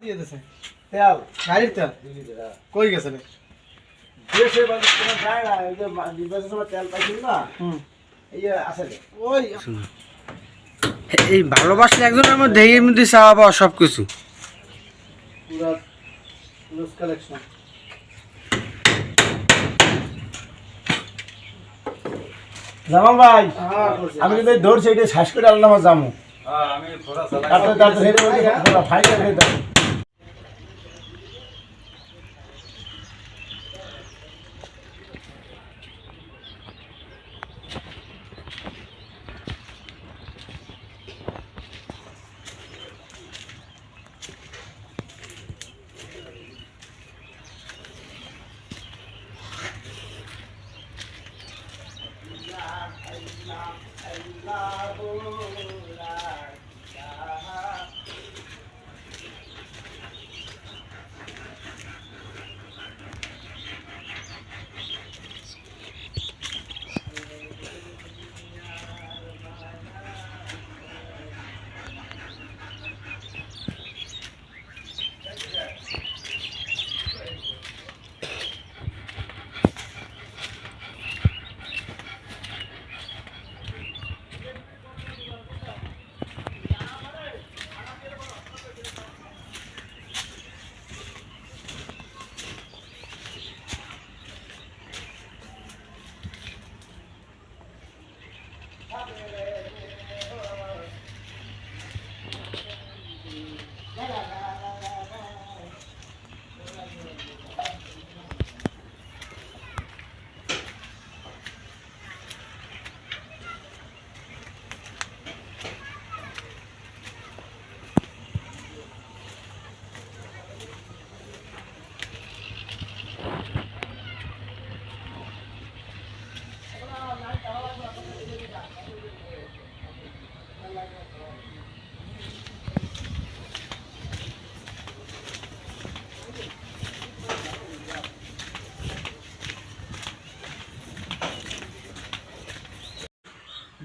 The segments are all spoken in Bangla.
দিয়ে দিছে। তেল গাড়ির তেল। কই গেছে রে? দেশে কোনো যায় না এই যে মা- সময় তেল পাইছিল না এই যে আছে ওই এই ভালোবাসলে একজনের মধ্যে এর মধ্যে চাওয়া পাওয়া সব কিছু পুরা লুজ কালেকশন জামাল ভাই আমি কিন্তু ধরছি এটা শ্বাস করে আল্লাহ জামু খেতে হবে।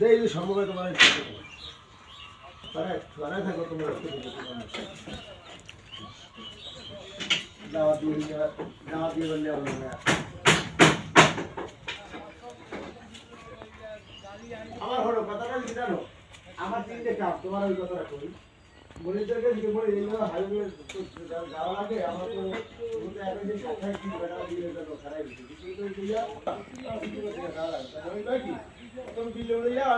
দে, এই তোমার। আমার হলো কথাটা কি জানো? আমার তিনটে তোমার ওই কথাটা করি মনিটর কাছে কি বলে এই হাইওয়ে যাওয়া লাগে আমার তো এখন যে বেটা দিয়ে গেল হয়েছে কিছু তো দিয়া ওই কয় কি তুমি বিলে উড়ে যাও আমি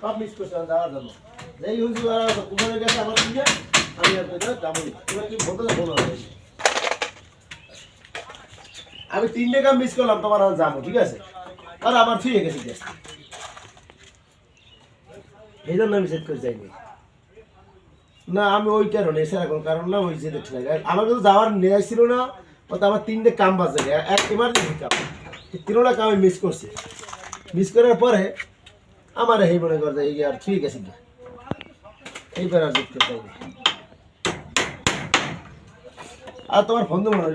সব মিস যাওয়ার জন্য। যেই হুঁজি ওরা কুমারে গেছে আমার আমি আর যাব না। তোমার কি বলতে যাব না আমি তিনটে কাম মিস করলাম তোমার আমার যাব ঠিক আছে? আর আমার ফিরে গেছে গ্যাস এই জন্য আমি সেট করে যাইনি। না আমি ওই কারণে এছাড়া কোনো কারণ না ওই যে দেখতে লাগে আমার কিন্তু যাওয়ার নেওয়া ছিল না ও তো আমার তিনটে কাম বাজে এক এমার্জেন্সি কাম। তিনটা কাম আমি মিস করছি। মিস করার পরে আমার এই মনে করতে এই আর ঠিক আছে গিয়া। এইবার আর দেখতে চাইনি আর তোমার ফোন তো মনে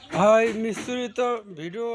হয় মিস্ত্রি তো ভিডিও